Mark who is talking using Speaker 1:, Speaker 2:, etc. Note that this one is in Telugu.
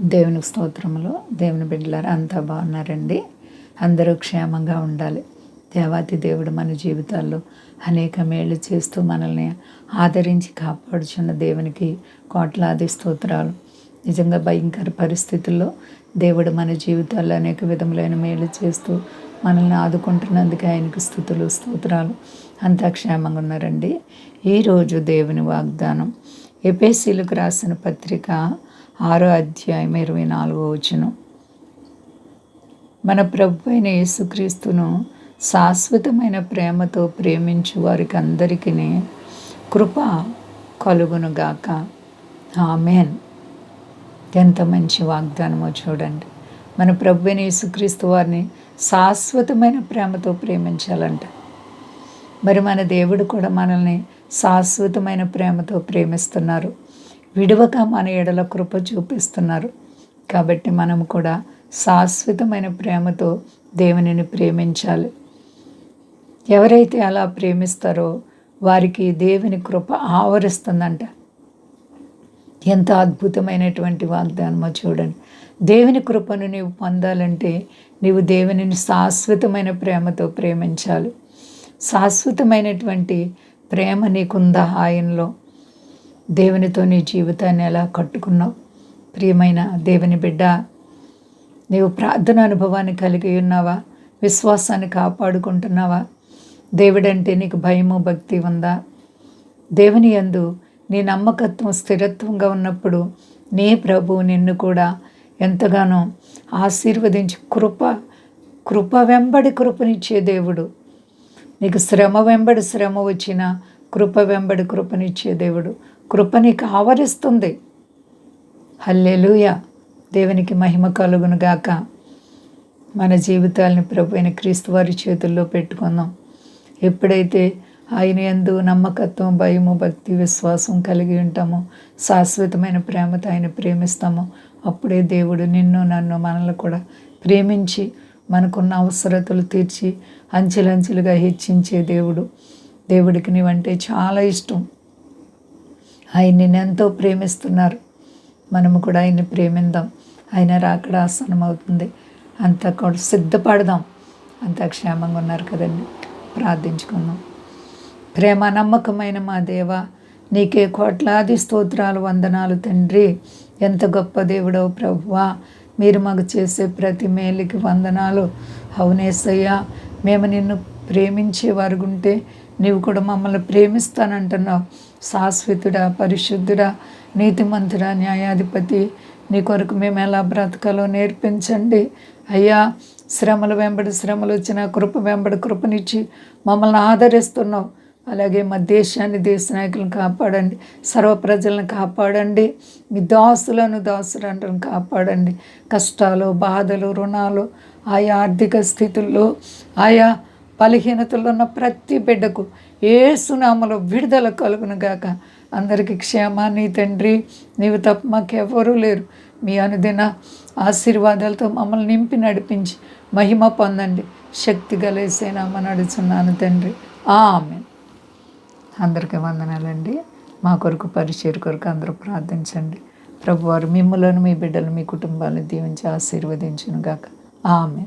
Speaker 1: దేవుని స్తోత్రములు. దేవుని బిడ్డలారు అంతా బాగున్నారండి. అందరూ క్షేమంగా ఉండాలి. దేవాతి దేవుడు మన జీవితాల్లో అనేక మేళ్ళు చేస్తూ మనల్ని ఆదరించి కాపాడుచున్న దేవునికి కోట్లాది స్తోత్రాలు. నిజంగా భయంకర పరిస్థితుల్లో దేవుడు మన జీవితాల్లో అనేక విధములైన మేలు చేస్తూ మనల్ని ఆదుకుంటున్నందుకు ఆయనకు స్థుతులు స్తోత్రాలు. అంతా క్షేమంగా ఉన్నారండి. ఈరోజు దేవుని వాగ్దానం. ఎపేసీలకు రాసిన పత్రిక ఆరో అధ్యాయం ఇరవై నాలుగో వచనం. మన ప్రభు అయిన యేసుక్రీస్తును శాశ్వతమైన ప్రేమతో ప్రేమించు వారికి అందరికీ కృప కలుగునుగాక ఆమెన్. ఎంత మంచి వాగ్దానమో చూడండి. మన ప్రభు అయిన యేసుక్రీస్తు వారిని శాశ్వతమైన ప్రేమతో ప్రేమించాలంట. మరి మన దేవుడు కూడా మనల్ని శాశ్వతమైన ప్రేమతో ప్రేమిస్తున్నారు. విడవక మన ఎడల కృప చూపిస్తున్నారు. కాబట్టి మనం కూడా శాశ్వతమైన ప్రేమతో దేవునిని ప్రేమించాలి. ఎవరైతే అలా ప్రేమిస్తారో వారికి దేవుని కృప ఆవరిస్తుందంట. ఎంత అద్భుతమైనటువంటి వాగ్దానమో చూడండి. దేవుని కృపను నీవు పొందాలంటే నీవు దేవునిని శాశ్వతమైన ప్రేమతో ప్రేమించాలి. శాశ్వతమైనటువంటి ప్రేమ నీకుందా ఆయనలో? దేవునితో నీ జీవితాన్ని ఎలా కట్టుకున్నావు? ప్రియమైన దేవుని బిడ్డ నీవు ప్రార్థన అనుభవాన్ని కలిగి ఉన్నావా? విశ్వాసాన్ని కాపాడుకుంటున్నావా? దేవుడంటే నీకు భయము భక్తి ఉందా? దేవుని యందు నీ నమ్మకత్వం స్థిరత్వంగా ఉన్నప్పుడు నీ ప్రభు నిన్ను కూడా ఎంతగానో ఆశీర్వదించి కృప కృప వెంబడి కృపనిచ్చే దేవుడు. నీకు శ్రమ వెంబడి శ్రమ వచ్చిన కృప వెంబడి కృపనిచ్చే దేవుడు. కృప నీకు ఆవరిస్తుంది. హల్లెలూయ. దేవునికి మహిమ కలుగును గాక. మన జీవితాలని ప్రభు అయిన క్రీస్తు వారి చేతుల్లో పెట్టుకుందాం. ఎప్పుడైతే ఆయన ఎందు నమ్మకత్వం భయము భక్తి విశ్వాసం కలిగి ఉంటామో శాశ్వతమైన ప్రేమతో ఆయన ప్రేమిస్తామో అప్పుడే దేవుడు నిన్ను నన్ను మనల్ని కూడా ప్రేమించి మనకున్న అవసరతలు తీర్చి అంచెలంచెలుగా హెచ్చించే దేవుడు. దేవుడికి నీవంటే చాలా ఇష్టం. ఆయన్ని ఎంతో ప్రేమిస్తున్నారు. మనము కూడా ఆయన్ని ప్రేమిందాం. ఆయన రాకడ ఆసనం అవుతుంది అంత కూడా సిద్ధపడదాం. అంత క్షేమంగా ఉన్నారు కదండి. ప్రార్థించుకుందాం. ప్రేమ నమ్మకమైన మా దేవ నీకే కోట్లాది స్తోత్రాలు వందనాలు తండ్రి. ఎంత గొప్ప దేవుడవు ప్రభువా. మీరు మాకు చేసే ప్రతి మేలుకి వందనాలు. అవునేసయ్యా మేము నిన్ను ప్రేమించే వారుగుంటే నీవు కూడా మమ్మల్ని ప్రేమిస్తానంటున్నావు శాశ్వతుడా పరిశుద్ధుడా నీతిమంతుడా న్యాయాధిపతి. నీ కొరకు మేము ఎలా బ్రతకాలో నేర్పించండి. అయ్యా శ్రమలు వెంబడి శ్రమలు వచ్చిన కృప వెంబడి కృపనిచ్చి మమ్మల్ని ఆదరిస్తున్నావు. అలాగే మా దేశాన్ని దేశ నాయకులను కాపాడండి. సర్వ ప్రజలను కాపాడండి. మీ దాసులను దాసులను కాపాడండి. కష్టాలు బాధలు రుణాలు ఆయా ఆర్థిక స్థితుల్లో ఆయా బలహీనతలో ఉన్న ప్రతి బిడ్డకు ఏ విడుదల కలుగును గాక. అందరికీ క్షేమాన్ని తండ్రి నీవు తప్ప మాకెవరూ లేరు. మీ అనుదిన ఆశీర్వాదాలతో మమ్మల్ని నింపి నడిపించి మహిమ పొందండి. శక్తి గలేసేనామని నడుచున్నాను తండ్రి. ఆమె అందరికీ వందనాలండి. మా కొరకు పరిచయ కొరకు అందరూ ప్రార్థించండి. ప్రభువారు మిమ్మలను మీ బిడ్డలు మీ కుటుంబాలను దీవించి ఆశీర్వదించును గాక. ఆమె